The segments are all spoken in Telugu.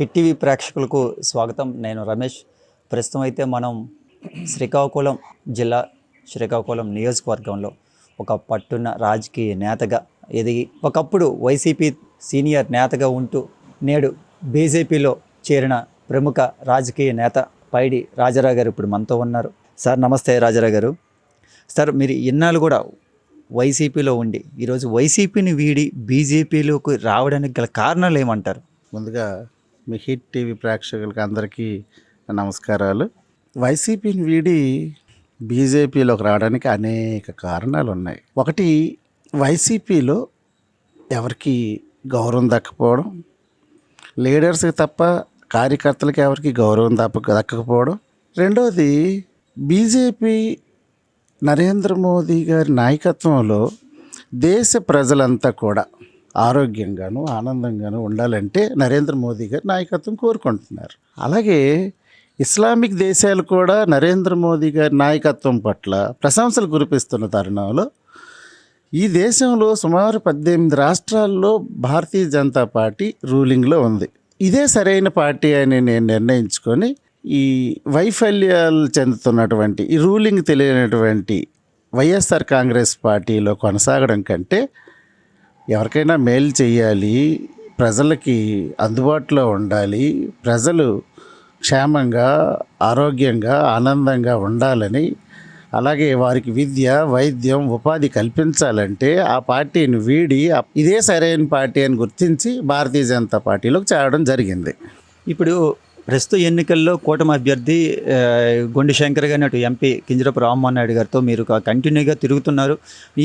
హిట్ టీవీ ప్రేక్షకులకు స్వాగతం. నేను రమేష్. ప్రస్తుతం అయితే మనం శ్రీకాకుళం జిల్లా శ్రీకాకుళం నియోజకవర్గంలో ఒక పట్టున్న రాజకీయ నేతగా ఎదిగి ఒకప్పుడు వైసీపీ సీనియర్ నేతగా ఉంటూ నేడు బీజేపీలో చేరిన ప్రముఖ రాజకీయ నేత పైడి రాజారావు గారు ఇప్పుడు మనతో ఉన్నారు. సార్ నమస్తే రాజారావు గారు. సార్ మీరు ఇన్నాళ్ళు కూడా వైసీపీలో ఉండి ఈరోజు వైసీపీని వీడి బీజేపీలోకి రావడానికి గల కారణాలు ఏమంటారు? ముందుగా మీ హిట్ టీవీ ప్రేక్షకులకి అందరికీ నమస్కారాలు. వైసీపీని వీడి బీజేపీలోకి రావడానికి అనేక కారణాలు ఉన్నాయి ఒకటి వైసీపీలో ఎవరికి గౌరవం దక్కపోవడం లీడర్స్కి తప్ప కార్యకర్తలకి ఎవరికి గౌరవం దప్ప దక్కకపోవడం. రెండవది బీజేపీ నరేంద్ర మోదీ గారి నాయకత్వంలో దేశ ప్రజలంతా కూడా ఆరోగ్యంగాను ఆనందంగాను ఉండాలంటే నరేంద్ర మోదీ గారి నాయకత్వం కోరుకుంటున్నారు. అలాగే ఇస్లామిక్ దేశాలు కూడా నరేంద్ర మోదీ గారి నాయకత్వం పట్ల ప్రశంసలు కురిపిస్తున్న తరుణంలో ఈ దేశంలో సుమారు పద్దెనిమిది రాష్ట్రాల్లో భారతీయ జనతా పార్టీ రూలింగ్లో ఉంది. ఇదే సరైన పార్టీ అని నేను నిర్ణయించుకొని ఈ వైఫల్యాలు చెందుతున్నటువంటి ఈ రూలింగ్ తెలియనటువంటి వైఎస్ఆర్ కాంగ్రెస్ పార్టీలో కొనసాగడం కంటే ఎవరికైనా మేలు చేయాలి ప్రజలకి అందుబాటులో ఉండాలి ప్రజలు క్షేమంగా ఆరోగ్యంగా ఆనందంగా ఉండాలని అలాగే వారికి విద్య వైద్యం ఉపాధి కల్పించాలంటే ఆ పార్టీని వీడి ఇదే సరైన పార్టీ అని గుర్తించి భారతీయ జనతా పార్టీలోకి చేరడం జరిగింది. ఇప్పుడు ప్రస్తుత ఎన్నికల్లో కూటమి అభ్యర్థి గొండి శంకర్ గారిని అటు ఎంపీ కింజరపు రామ్మోహన్ నాయుడు గారితో మీరు కంటిన్యూగా తిరుగుతున్నారు.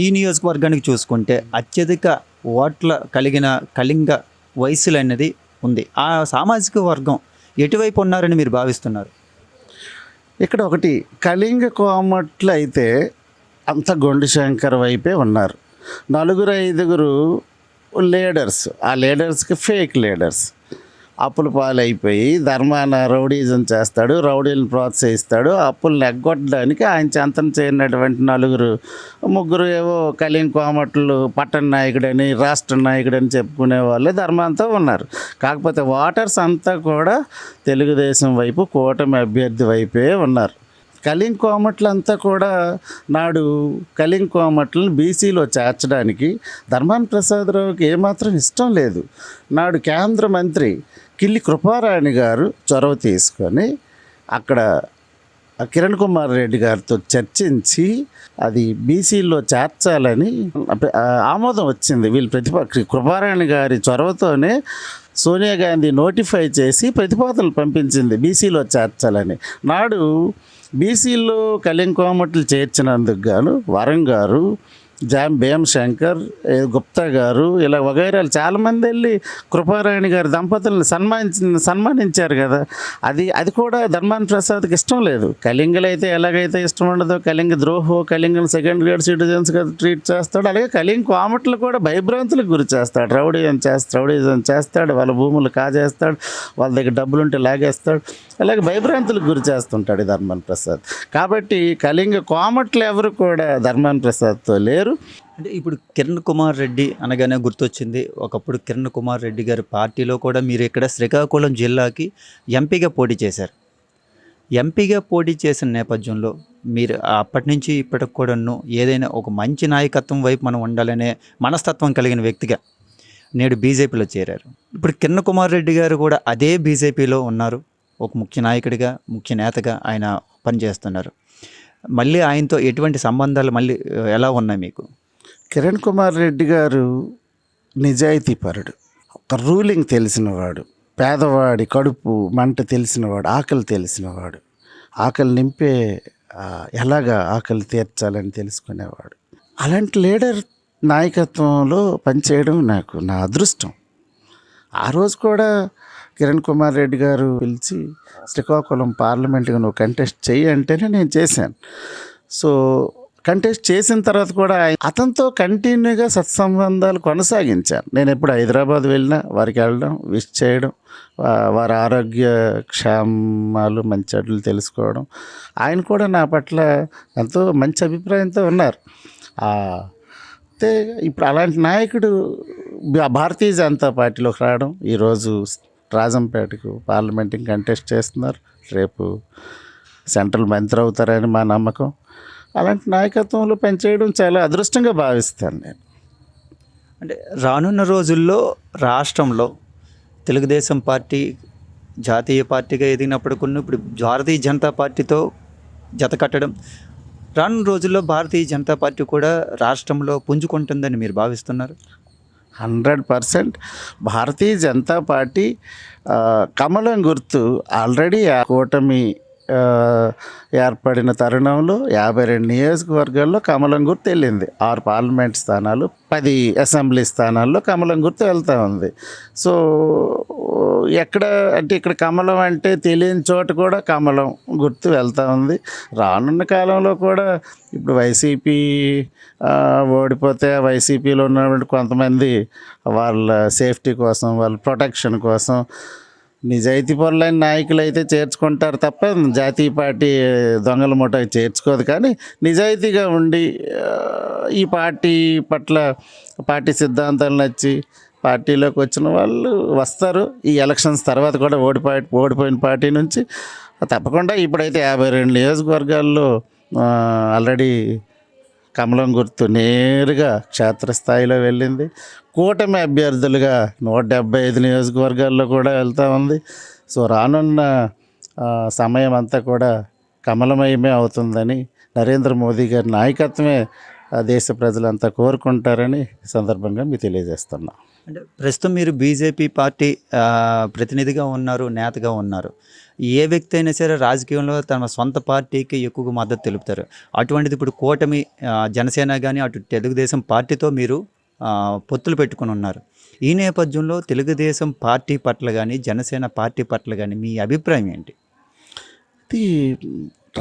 ఈ నియోజకవర్గానికి చూసుకుంటే అత్యధిక ఓట్ల కలిగిన కళింగ వయసులు అనేది ఉంది. ఆ సామాజిక వర్గం ఎటువైపు ఉన్నారని మీరు భావిస్తున్నారు? ఇక్కడ ఒకటి కళింగ కోమట్లు అయితే అంత గొండు శంకర్ వైపే ఉన్నారు. నలుగురు ఐదుగురు లీడర్స్. ఆ లీడర్స్కి ఫేక్ లీడర్స్. అప్పుల పాలైపోయి ధర్మాన రౌడీజం చేస్తాడు రౌడీలను ప్రోత్సహిస్తాడు అప్పులు ఎగ్గొట్టడానికి ఆయన చెంతన చేయనటువంటి నలుగురు ముగ్గురు ఏవో కలింగ్ కోమట్లు పట్టణ నాయకుడని రాష్ట్ర నాయకుడని చెప్పుకునే వాళ్ళే ధర్మాంతో ఉన్నారు. కాకపోతే ఓటర్స్ అంతా కూడా తెలుగుదేశం వైపు కూటమి అభ్యర్థి వైపే ఉన్నారు. కలింగ్ కోమట్లంతా కూడా నాడు కలింగ్ కోమట్లను బీసీలో చేర్చడానికి ధర్మాన్ ప్రసాదరావుకి ఏమాత్రం ఇష్టం లేదు. నాడు కేంద్ర మంత్రి కిల్లి కృపారాణి గారు చొరవ తీసుకొని అక్కడ కిరణ్ కుమార్ రెడ్డి గారితో చర్చించి అది బీసీలో చేర్చాలని ఆమోదం వచ్చింది. వీళ్ళు ప్రతిపక్ష కృపారాణి గారి చొరవతోనే సోనియా గాంధీ నోటిఫై చేసి ప్రతిపాదనలు పంపించింది బీసీలో చేర్చాలని. నాడు బీసీలో కోమట్లు చేర్చినందుకు గాను వరం గారు జామ్ భీమ్ శంకర్ గుప్తా గారు ఇలా వగైరాలు చాలామంది వెళ్ళి కృపారాయణ గారి దంపతులను సన్మానించి సన్మానించారు కదా. అది అది కూడా ధర్మాన్ ప్రసాద్కి ఇష్టం లేదు. కళింగలు అయితే ఎలాగైతే ఇష్టం ఉండదో కళింగ ద్రోహో కళింగలు సెకండ్ గ్రేడ్ సిటిజన్స్గా ట్రీట్ చేస్తాడు. అలాగే కళింగ కోమట్లు కూడా భయభ్రాంతులకు గురి చేస్తాడు. రౌడీజం చేస్తాడు రౌడీజం చేస్తాడు. వాళ్ళ భూములు కాజేస్తాడు. వాళ్ళ దగ్గర డబ్బులుంటే లాగేస్తాడు. అలాగే భయభ్రాంతులకు గురి చేస్తుంటాడు ధర్మాన్ ప్రసాద్. కాబట్టి కళింగ కోమట్లు ఎవరు కూడా ధర్మాన్ ప్రసాద్తో లేరు. అంటే ఇప్పుడు కిరణ్ కుమార్ రెడ్డి అనగానే గుర్తొచ్చింది. ఒకప్పుడు కిరణ్ కుమార్ రెడ్డి గారి పార్టీలో కూడా మీరు ఇక్కడ శ్రీకాకుళం జిల్లాకి ఎంపీగా పోటీ చేశారు. ఎంపీగా పోటీ చేసిన నేపథ్యంలో మీరు అప్పటి నుంచి ఇప్పటికి కూడాను ఏదైనా ఒక మంచి నాయకత్వం వైపు మనం ఉండాలనే మనస్తత్వం కలిగిన వ్యక్తిగా నేడు బీజేపీలో చేరారు. ఇప్పుడు కిరణ్ కుమార్ రెడ్డి గారు కూడా అదే బీజేపీలో ఉన్నారు. ఒక ముఖ్య నాయకుడిగా ముఖ్య నేతగా ఆయన పనిచేస్తున్నారు. మళ్ళీ ఆయనతో ఎటువంటి సంబంధాలు మళ్ళీ ఎలా ఉన్నాయి మీకు? కిరణ్ కుమార్ రెడ్డి గారు నిజాయితీపరుడు ఒక రూలింగ్ తెలిసినవాడు పేదవాడి కడుపు మంట తెలిసినవాడు ఆకలి తెలిసినవాడు. ఆకలి నింపే ఎలాగా ఆకలి తీర్చాలని తెలుసుకునేవాడు. అలాంటి లీడర్ నాయకత్వంలో పనిచేయడం నాకు నా అదృష్టం. ఆ రోజు కూడా కిరణ్ కుమార్ రెడ్డి గారు పిలిచి శ్రీకాకుళం పార్లమెంట్గా నువ్వు కంటెస్ట్ చెయ్యి అంటేనే నేను చేశాను. సో కంటెస్ట్ చేసిన తర్వాత కూడా అతనితో కంటిన్యూగా సత్సంబంధాలు కొనసాగించాను. నేను ఎప్పుడు హైదరాబాద్ వెళ్ళినా వారికి వెళ్ళడం విష్ చేయడం వారి ఆరోగ్య క్షేమాలు మంచి అడ్లు తెలుసుకోవడం ఆయన కూడా నా పట్ల ఎంతో మంచి అభిప్రాయంతో ఉన్నారు. అయితే ఇప్పుడు అలాంటి నాయకుడు భారతీయ జనతా పార్టీలోకి రావడం ఈరోజు రాజంపేటకు పార్లమెంట్కి కంటెస్ట్ చేస్తున్నారు. రేపు సెంట్రల్ మంత్రి అవుతారని మా నమ్మకం. అలాంటి నాయకత్వంలో పనిచేయడం చాలా అదృష్టంగా భావిస్తాను నేను. అంటే రానున్న రోజుల్లో రాష్ట్రంలో తెలుగుదేశం పార్టీ జాతీయ పార్టీగా ఎదిగినప్పుడు కొన్ని ఇప్పుడు భారతీయ జనతా పార్టీతో జత కట్టడం రానున్న రోజుల్లో భారతీయ జనతా పార్టీ కూడా రాష్ట్రంలో పుంజుకుంటుందని మీరు భావిస్తున్నారు? Hundred percent Bharatiya Janata Party కమలం గుర్తు ఆల్రెడీ ఆ కూటమి ఏర్పడిన తరుణంలో యాభై రెండు నియోజకవర్గాల్లో కమలం గుర్తు వెళ్ళింది. ఆరు పార్లమెంట్ స్థానాలు పది అసెంబ్లీ స్థానాల్లో కమలం గుర్తు వెళ్తూ ఉంది. సో ఎక్కడ అంటే ఇక్కడ కమలం అంటే తెలియని చోట కూడా కమలం గుర్తు వెళ్తూ ఉంది. రానున్న కాలంలో కూడా ఇప్పుడు వైసీపీ ఆ, ఓడిపోతే వైసీపీలో ఉన్నటువంటి కొంతమంది వాళ్ళ సేఫ్టీ కోసం వాళ్ళ ప్రొటెక్షన్ కోసం నిజాయితీ పరులైన నాయకులు అయితే చేర్చుకుంటారు తప్ప జాతీయ పార్టీ దొంగల మూట చేర్చుకోదు. కానీ నిజాయితీగా ఉండి ఈ పార్టీ పట్ల పార్టీ సిద్ధాంతాలు నచ్చి పార్టీలోకి వచ్చిన వాళ్ళు వస్తారు. ఈ ఎలక్షన్స్ తర్వాత కూడా ఓడిపోయి ఓడిపోయిన పార్టీ నుంచి తప్పకుండా ఇప్పుడైతే యాభై రెండు నియోజకవర్గాల్లో ఆల్రెడీ కమలం గుర్తు నేరుగా క్షేత్రస్థాయిలో వెళ్ళింది. కూటమి అభ్యర్థులుగా నూట డెబ్బై ఐదు నియోజకవర్గాల్లో కూడా వెళ్తూ ఉంది. సో రానున్న సమయం అంతా కూడా కమలమయమే అవుతుందని నరేంద్ర మోదీ గారి నాయకత్వమే దేశ ప్రజలంతా కోరుకుంటారని సందర్భంగా మీకు తెలియజేస్తున్నా. అంటే ప్రస్తుతం మీరు బీజేపీ పార్టీ ప్రతినిధిగా ఉన్నారు నేతగా ఉన్నారు. ఏ వ్యక్తి అయినా సరే రాజకీయంలో తమ సొంత పార్టీకి ఎక్కువగా మద్దతు తెలుపుతారు. అటువంటిది ఇప్పుడు కూటమి జనసేన కానీ అటు తెలుగుదేశం పార్టీతో మీరు పొత్తులు పెట్టుకుని ఉన్నారు. ఈ నేపథ్యంలో తెలుగుదేశం పార్టీ పట్ల కానీ జనసేన పార్టీ పట్ల కానీ మీ అభిప్రాయం ఏంటి? ఇది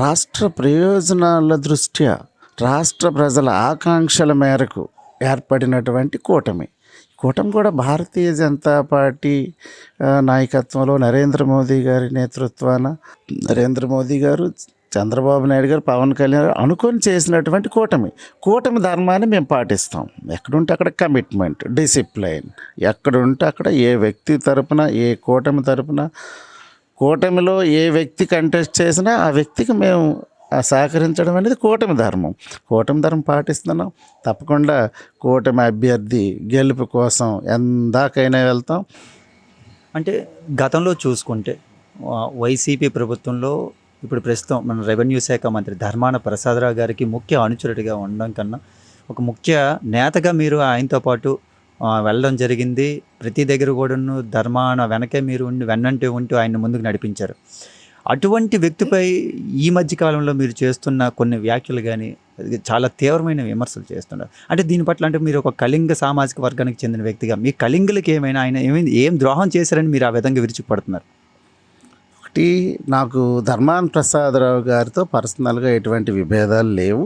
రాష్ట్ర ప్రయోజనాల దృష్ట్యా రాష్ట్ర ప్రజల ఆకాంక్షల మేరకు ఏర్పడినటువంటి కూటమి. కూటమి కూడా భారతీయ జనతా పార్టీ నాయకత్వంలో నరేంద్ర మోదీ గారి నేతృత్వాన నరేంద్ర మోదీ గారు చంద్రబాబు నాయుడు గారు పవన్ కళ్యాణ్ గారు అనుకొని చేసినటువంటి కూటమి. కూటమి ధర్మాన్ని మేము పాటిస్తాం. ఎక్కడుంటే అక్కడ కమిట్మెంట్ డిసిప్లైన్. ఎక్కడుంటే అక్కడ ఏ వ్యక్తి తరపున ఏ కూటమి తరపున కూటమిలో ఏ వ్యక్తి కంటెస్ట్ చేసినా ఆ వ్యక్తికి మేము సహకరించడం అనేది కూటమి ధర్మం. కూటమి ధర్మం పాటిస్తున్నాం. తప్పకుండా కూటమి అభ్యర్థి గెలుపు కోసం ఎందాకైనా వెళ్తాం. అంటే గతంలో చూసుకుంటే వైసీపీ ప్రభుత్వంలో ఇప్పుడు ప్రస్తుతం మన రెవెన్యూ శాఖ మంత్రి ధర్మాన ప్రసాదరావు గారికి ముఖ్య అనుచరుడిగా ఉండడం కన్నా ఒక ముఖ్య నేతగా మీరు ఆయనతో పాటు వెళ్ళడం జరిగింది. ప్రతి దగ్గర కూడాను ధర్మాన వెనకే మీరు ఉండి వెన్నంటే ఉంటూ ఆయన ముందుకు నడిపించారు. అటువంటి వ్యక్తిపై ఈ మధ్య కాలంలో మీరు చేస్తున్న కొన్ని వ్యాఖ్యలు కానీ చాలా తీవ్రమైన విమర్శలు చేస్తున్నారు. అంటే దీని పట్ల అంటే మీరు ఒక కళింగ సామాజిక వర్గానికి చెందిన వ్యక్తిగా మీ కళింగులకి ఏమైనా ఆయన ఏమైంది ఏం ద్రోహం చేశారని మీరు ఆ విధంగా విరుచుకుపడుతున్నారు? ఒకటి నాకు ధర్మాన్ ప్రసాదరావు గారితో పర్సనల్గా ఎటువంటి విభేదాలు లేవు.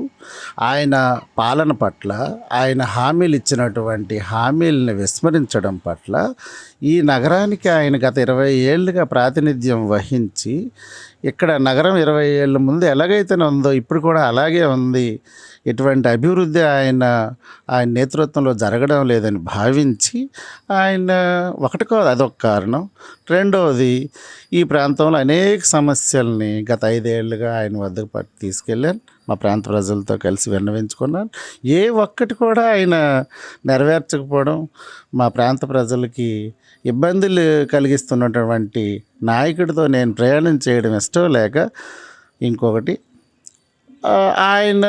ఆయన పాలన పట్ల ఆయన హామీలు ఇచ్చినటువంటి హామీలను విస్మరించడం పట్ల ఈ నగరానికి ఆయన గత ఇరవై ఏళ్ళుగా ప్రాతినిధ్యం వహించి ఇక్కడ నగరం ఇరవై ఏళ్ళ ముందు ఎలాగైతే ఉందో ఇప్పుడు కూడా అలాగే ఉంది. ఎటువంటి అభివృద్ధి ఆయన ఆయన నేతృత్వంలో జరగడం లేదని భావించి ఆయన ఒకటి కాదు అదొక కారణం. రెండవది ఈ ప్రాంతంలో అనేక సమస్యల్ని గత ఐదేళ్ళుగా ఆయన వద్దకు తీసుకెళ్ళాను మా ప్రాంత ప్రజలతో కలిసి విన్నవించుకున్నాను. ఏ ఒక్కటి కూడా ఆయన నెరవేర్చకపోవడం మా ప్రాంత ప్రజలకి ఇబ్బందులు కలిగిస్తున్నటువంటి నాయకుడితో నేను ప్రయాణం చేయడం ఇష్టం లేక ఇంకొకటి ఆయన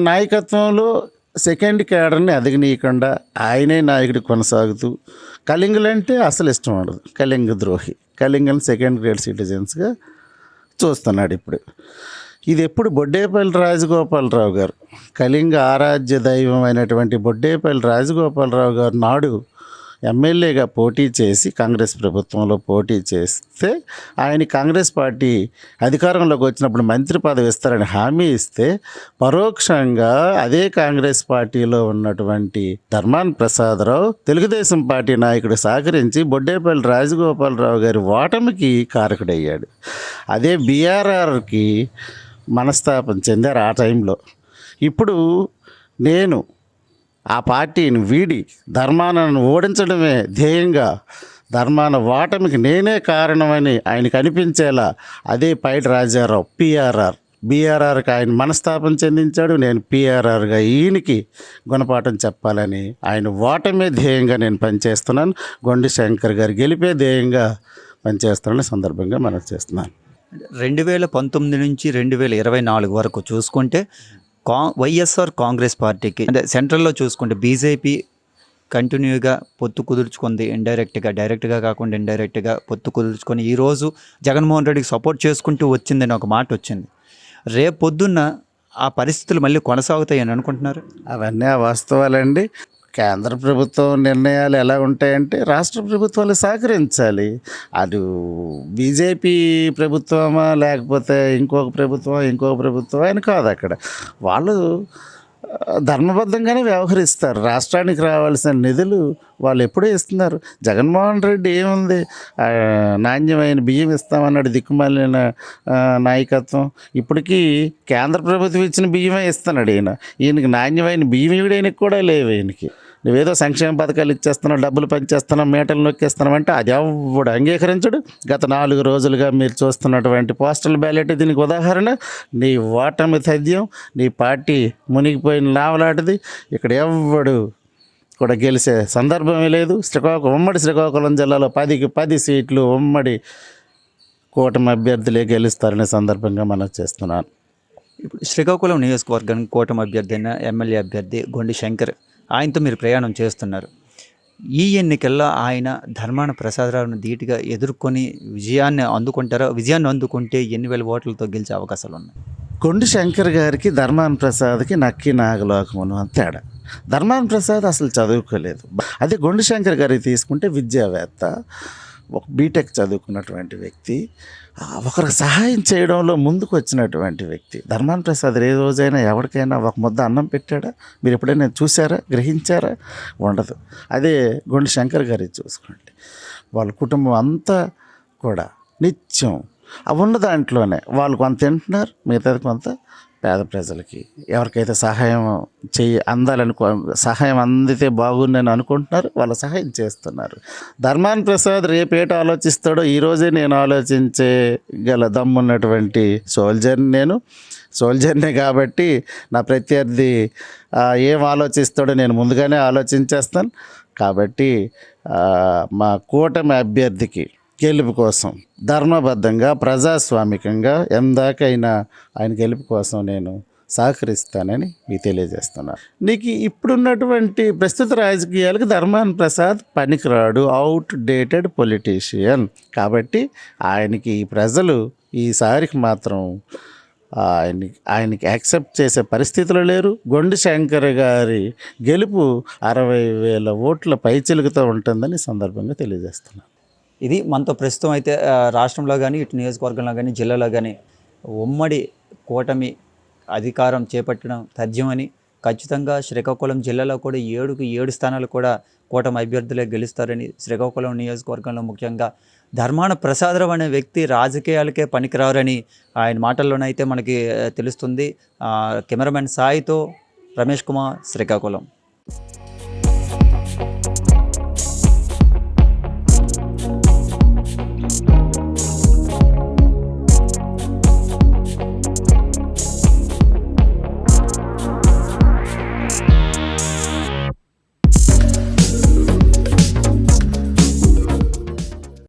నాయకత్వంలో సెకండ్ క్యాడర్ని అధిగనీయకుండా ఆయనే నాయకుడు కొనసాగుతూ కళింగులంటే అసలు ఇష్టం ఉండదు. కళింగ ద్రోహి కళింగని సెకండ్ గ్రేడ్ సిటిజన్స్గా చూస్తున్నాడు ఇప్పుడు. ఇది ఎప్పుడు బొడ్డేపల్లి రాజగోపాలరావు గారు. కళింగ ఆరాధ్య దైవం అయినటువంటి బొడ్డేపల్లి రాజగోపాలరావు గారు నాడు ఎమ్మెల్యేగా పోటీ చేసి కాంగ్రెస్ ప్రభుత్వంలో పోటీ చేస్తే ఆయన కాంగ్రెస్ పార్టీ అధికారంలోకి వచ్చినప్పుడు మంత్రి పదవి ఇస్తారని హామీ ఇస్తే పరోక్షంగా అదే కాంగ్రెస్ పార్టీలో ఉన్నటువంటి ధర్మాన్ ప్రసాదరావు తెలుగుదేశం పార్టీ నాయకుడు సహకరించి బొడ్డేపల్లి రాజగోపాలరావు గారి ఓటమికి కారకుడయ్యాడు. అదే బీఆర్ఆర్కి మనస్తాపం చెందారు ఆ టైంలో. ఇప్పుడు నేను ఆ పార్టీని వీడి ధర్మానను ఓడించడమే ధ్యేయంగా ధర్మాన వాటమికి నేనే కారణమని ఆయనకు అనిపించేలా అదే పైడి రాజారావు పిఆర్ఆర్. బీఆర్ఆర్కి ఆయన మనస్తాపం చెందించాడు. నేను పిఆర్ఆర్గా ఈయనకి గుణపాఠం చెప్పాలని ఆయన ఓటమే ధ్యేయంగా నేను పనిచేస్తున్నాను. గొండి శంకర్ గారు గెలిపే ధ్యేయంగా పనిచేస్తున్నాను సందర్భంగా మనం చేస్తున్నాను. రెండు వేల పంతొమ్మిది నుంచి రెండు వేల ఇరవై నాలుగు వరకు చూసుకుంటే కా వైఎస్ఆర్ కాంగ్రెస్ పార్టీకి అంటే సెంట్రల్లో చూసుకుంటే బీజేపీ కంటిన్యూగా పొత్తు కుదుర్చుకుంది ఇండైరెక్ట్గా డైరెక్ట్గా కాకుండా ఇండైరెక్ట్గా పొత్తు కుదుర్చుకొని ఈరోజు జగన్మోహన్ రెడ్డికి సపోర్ట్ చేసుకుంటూ వచ్చిందని ఒక మాట వచ్చింది. రేపు పొద్దున్న ఆ పరిస్థితులు మళ్ళీ కొనసాగుతాయని అనుకుంటున్నారు? అవన్నీ వాస్తవాలండి. కేంద్ర ప్రభుత్వం నిర్ణయాలు ఎలా ఉంటాయంటే రాష్ట్ర ప్రభుత్వాలు సహకరించాలి. అటు బీజేపీ ప్రభుత్వమా లేకపోతే ఇంకొక ప్రభుత్వం ఇంకొక ప్రభుత్వం అని కాదు అక్కడ. వాళ్ళు ధర్మబద్ధంగానే వ్యవహరిస్తారు. రాష్ట్రానికి రావాల్సిన నిధులు వాళ్ళు ఎప్పుడూ ఇస్తున్నారు. జగన్మోహన్ రెడ్డి ఏముంది? నాణ్యమైన బియ్యం ఇస్తామన్నాడు దిక్కుమాలిన నాయకత్వం. ఇప్పటికీ కేంద్ర ప్రభుత్వం ఇచ్చిన బియ్యమే ఇస్తున్నాడు ఈయన. ఈయనకి నాణ్యమైన బియ్యం ఇవ్వడానికి కూడా లేవు ఈయనకి. నువ్వేదో సంక్షేమ పథకాలు ఇచ్చేస్తున్నావు డబ్బులు పంచేస్తున్నావు మీటలు నొక్కేస్తున్నావు అంటే అది ఎవడు అంగీకరించడు. గత నాలుగు రోజులుగా మీరు చూస్తున్నటువంటి పోస్టల్ బ్యాలెట్ దీనికి ఉదాహరణ. నీ ఓటమి తథ్యం నీ పార్టీ మునిగిపోయిన లావలాంటిది. ఇక్కడ ఎవడు కూడా గెలిచే సందర్భమే లేదు. శ్రీకాకుళం ఉమ్మడి శ్రీకాకుళం జిల్లాలో పదికి పది సీట్లు ఉమ్మడి కూటమి అభ్యర్థులే గెలుస్తారనే సందర్భంగా మనం చేస్తున్నాను ఇప్పుడు శ్రీకాకుళం నియోజకవర్గానికి కూటమి అభ్యర్థి అయిన ఎమ్మెల్యే అభ్యర్థి గొండి శంకర్ ఆయనతో మీరు ప్రయాణం చేస్తున్నారు. ఈ ఎన్నికల్లో ఆయన ధర్మాన ప్రసాదరావును ధీటుగా ఎదుర్కొని విజయాన్ని అందుకుంటారో? విజయాన్ని అందుకుంటే ఎన్ని వేల ఓట్లతో గెలిచే అవకాశాలు ఉన్నాయి కొండి శంకర్ గారికి ధర్మాన ప్రసాద్కి నక్కి నాగలోకమును అని తేడా. ధర్మాన ప్రసాద్ అసలు చదువుకోలేదు. అదే గొండి శంకర్ గారికి తీసుకుంటే విద్యావేత్త ఒక బీటెక్ చదువుకున్నటువంటి వ్యక్తి ఒకరికి సహాయం చేయడంలో ముందుకు వచ్చినటువంటి వ్యక్తి. ధర్మాన్ ప్రసాద్ ఏ రోజైనా ఎవరికైనా ఒక ముద్ద అన్నం పెట్టాడా? మీరు ఎప్పుడైనా చూసారా గ్రహించారా? ఉండదు. అదే గొండి శంకర్ గారి చూసుకోండి. వాళ్ళ కుటుంబం అంతా కూడా నిత్యం అవి ఉన్న దాంట్లోనే వాళ్ళు కొంత తింటున్నారు మిగతాది కొంత పేద ప్రజలకి. ఎవరికైతే సహాయం చెయ్యి అందాలని సహాయం అందితే బాగుందని అనుకుంటున్నారు వాళ్ళ సహాయం చేస్తున్నారు. ధర్మాన్ ప్రసాద్ రేపేట ఆలోచిస్తాడో ఈరోజే నేను ఆలోచించే గల దమ్మున్నటువంటి సోల్జర్ని నేను. సోల్జర్నే కాబట్టి నా ప్రత్యర్థి ఏం ఆలోచిస్తాడో నేను ముందుగానే ఆలోచించేస్తాను. కాబట్టి మా కూటమి అభ్యర్థికి గెలుపు కోసం ధర్మబద్ధంగా ప్రజాస్వామికంగా ఎందాకైనా ఆయన గెలుపు కోసం నేను సహకరిస్తానని మీకు తెలియజేస్తున్నాను నీకు ఇప్పుడున్నటువంటి ప్రస్తుత రాజకీయాలకు ధర్మాన్ ప్రసాద్ పనికిరాడు అవుట్ డేటెడ్ పొలిటీషియన్ కాబట్టి ఆయనకి ప్రజలు ఈసారికి మాత్రం ఆయనకి ఆయనకి యాక్సెప్ట్ చేసే పరిస్థితులు లేరు. గొండు శంకర్ గారి గెలుపు అరవై వేల ఓట్ల పైచిలుకుతో ఉంటుందని సందర్భంగా తెలియజేస్తున్నాను ఇది మనతో ప్రస్తుతం అయితే రాష్ట్రంలో కానీ ఇటు నియోజకవర్గంలో కానీ జిల్లాలో కానీ ఉమ్మడి కూటమి అధికారం చేపట్టడం తథ్యమని ఖచ్చితంగా శ్రీకాకుళం జిల్లాలో కూడా ఏడుకు ఏడు స్థానాలు కూడా కూటమి అభ్యర్థులే గెలుస్తారని శ్రీకాకుళం నియోజకవర్గంలో ముఖ్యంగా ధర్మాన ప్రసాదరావు అనే వ్యక్తి రాజకీయాలకే పనికిరారని ఆయన మాటల్లోనైతే మనకి తెలుస్తుంది. కెమెరామెన్ సాయితో రమేష్ కుమార్ శ్రీకాకుళం.